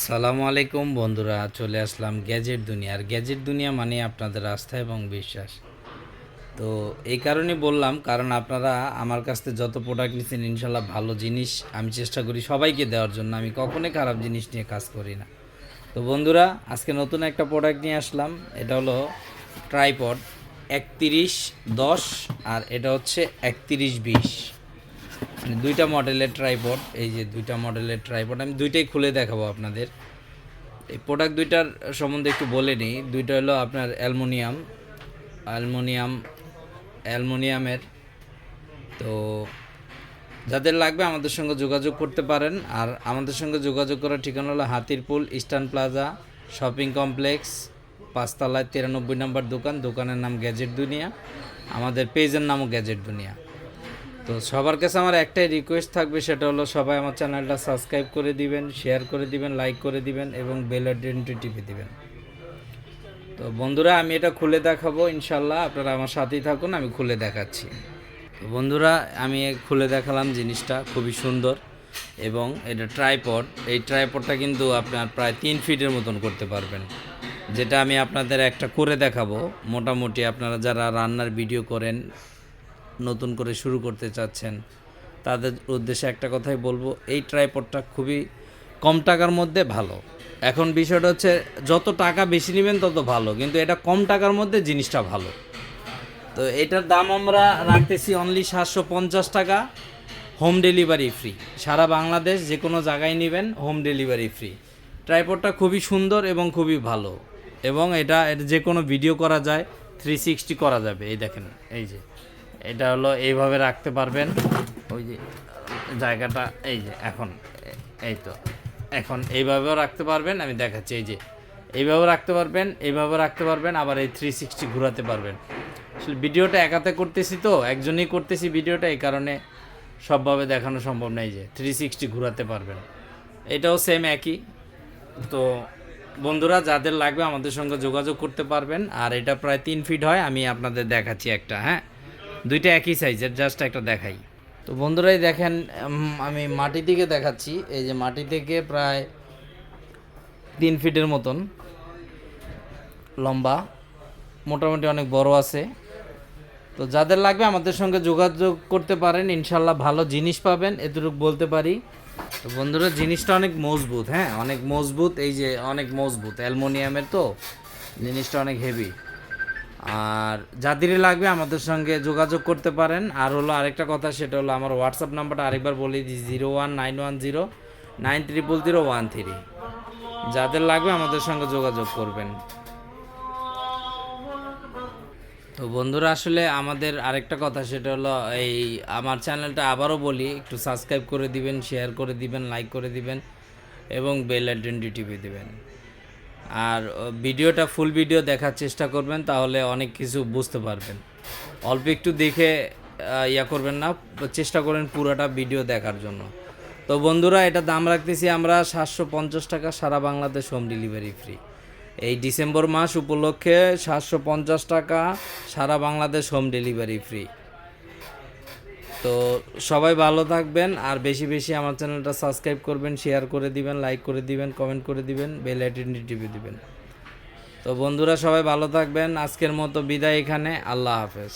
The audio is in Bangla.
সালামু আলাইকুম বন্ধুরা, চলে আসলাম গ্যাজেট দুনিয়া। আর গ্যাজেট দুনিয়া মানে আপনাদের আস্থা এবং বিশ্বাস। তো এই কারণে বললাম, কারণ আপনারা আমার কাছ থেকে যত প্রোডাক্ট নিচ্ছেন ইনশাল্লাহ ভালো জিনিস আমি চেষ্টা করি সবাইকে দেওয়ার জন্য। আমি কখনোই খারাপ জিনিস নিয়ে কাজ করি না। তো বন্ধুরা, আজকে নতুন একটা প্রোডাক্ট নিয়ে আসলাম। এটা হলো ট্রাইপড একত্রিশ, দশ আর এটা হচ্ছে একত্রিশ, বিশ। দুইটা মডেলের ট্রাইপড এই যে দুইটা মডেলের ট্রাইপড আমি দুইটাই খুলে দেখাবো আপনাদের। এই প্রোডাক্ট দুইটার সম্বন্ধে একটু বলে নিই। দুইটা হলো আপনার অ্যালমোনিয়াম অ্যালমোনিয়াম, অ্যালমোনিয়ামের। তো যাদের লাগবে আমাদের সঙ্গে যোগাযোগ করতে পারেন। আর আমাদের সঙ্গে যোগাযোগ করার ঠিকানা হলো Hatirpool eastern plaza, shopping complex, পাঁচতলায় তিরানব্বই নম্বর দোকান, দোকানের নাম গ্যাজেট দুনিয়া। আমাদের পেজের নামও গ্যাজেট দুনিয়া। তো সবার কাছে আমার একটাই রিকোয়েস্ট থাকবে, সেটা হলো সবাই আমার চ্যানেলটা সাবস্ক্রাইব করে দিবেন শেয়ার করে দিবেন লাইক করে দিবেন এবং বেল আইকনটি টিপে দিবেন। তো বন্ধুরা, আমি এটা খুলে দেখাবো ইনশাল্লাহ আপনারা আমার সাথেই থাকুন, আমি খুলে দেখাচ্ছি। তো বন্ধুরা, আমি খুলে দেখালাম জিনিসটা, খুবই সুন্দর এবং এটা ট্রাইপড এই ট্রাইপডটা কিন্তু আপনার প্রায় তিন ফিটের মতন করতে পারবেন। যেটা আমি আপনাদের একটা করে দেখাবো। মোটামুটি আপনারা যারা রান্নার ভিডিও করেন নতুন করে শুরু করতে চাচ্ছেন। তাদের উদ্দেশ্যে একটা কথাই বলব, এই ট্রাইপডটা খুবই কম টাকার মধ্যে ভালো। এখন বিষয়টা হচ্ছে, যত টাকা বেশি নেবেন তত ভালো, কিন্তু এটা কম টাকার মধ্যে জিনিসটা ভালো। তো এটার দাম আমরা রাখতেছি অনলি সাতশো পঞ্চাশ টাকা হোম ডেলিভারি ফ্রি সারা বাংলাদেশ যে কোনো জায়গায় নেবেন হোম ডেলিভারি ফ্রি ট্রাইপডটা খুবই সুন্দর এবং খুবই ভালো। এবং এটা যে কোনো ভিডিও করা যায় থ্রি সিক্সটি করা যাবে, এই দেখেন, এই যে। এটা হলো এইভাবে রাখতে পারবেন। ওই যে জায়গাটা, এই যে এখন, এই তো। এখন এইভাবেও রাখতে পারবেন, আমি দেখাচ্ছি, এই যে। এইভাবেও রাখতে পারবেন, এইভাবেও রাখতে পারবেন, আবার এই থ্রি সিক্সটি ঘোরাতে পারবেন। আসলে ভিডিওটা একাতে করতেছি তো, একজনই করতেছি ভিডিওটা, এই কারণে সবভাবে দেখানো সম্ভব নেই যে থ্রি সিক্সটি ঘোরাতে পারবেন। এটাও সেম একই। তো বন্ধুরা, যাদের লাগবে আমাদের সঙ্গে যোগাযোগ করতে পারবেন, আর এটা প্রায় তিন ফিট হয়, আমি আপনাদের দেখাচ্ছি একটা হ্যাঁ? দুইটা একই সাইজের জাস্ট একটা দেখাই। তো বন্ধুরাই দেখেন আমি মাটি থেকে দেখাচ্ছি। এই যে মাটি থেকে প্রায় তিন ফিটের মতন লম্বা, মোটামুটি অনেক বড় আছে। তো যাদের লাগবে আমাদের সঙ্গে যোগাযোগ করতে পারেন, ইনশাল্লাহ ভালো জিনিস পাবেন, এতটুকু বলতে পারি। তো বন্ধুরা, জিনিসটা অনেক মজবুত হ্যাঁ? অনেক মজবুত, এই যে অনেক মজবুত, অ্যালমোনিয়ামের তো, জিনিসটা অনেক হেভি আর যাদেরই লাগবে আমাদের সঙ্গে যোগাযোগ করতে পারেন। আর হলো আরেকটা কথা, সেটা হলো আমার হোয়াটসঅ্যাপ নাম্বারটা আরেকবার বলে দিই zero one nine one zero nine triple zero one three যাদের লাগবে আমাদের সঙ্গে যোগাযোগ করবেন। তো বন্ধুরা, আসলে আমাদের আরেকটা কথা, সেটা হলো এই আমার চ্যানেলটা আবারও বলি, একটু সাবস্ক্রাইব করে দিবেন শেয়ার করে দিবেন লাইক করে দিবেন, এবং বেল আইকনটি টিপে দিবেন। আর ভিডিওটা ফুল ভিডিও দেখার চেষ্টা করবেন, তাহলে অনেক কিছু বুঝতে পারবেন। অল্প একটু দেখে ইয়া করবেন না, চেষ্টা করেন পুরোটা ভিডিও দেখার জন্য। তো বন্ধুরা, এটা দাম রাখতেছি আমরা সাতশো পঞ্চাশ টাকা, সারা বাংলাদেশ হোম ডেলিভারি ফ্রি এই ডিসেম্বর মাস উপলক্ষে সাতশো পঞ্চাশ টাকা, সারা বাংলাদেশ হোম ডেলিভারি ফ্রি তো সবাই ভালো থাকবেন আর বেশি বেশি আমার চ্যানেলটা সাবস্ক্রাইব করবেন শেয়ার করে দিবেন লাইক করে দিবেন কমেন্ট করে দিবেন বেল আইকনটি টিপে দিবেন। তো বন্ধুরা সবাই ভালো থাকবেন, আজকের মতো বিদায় এখানে, আল্লাহ হাফেজ।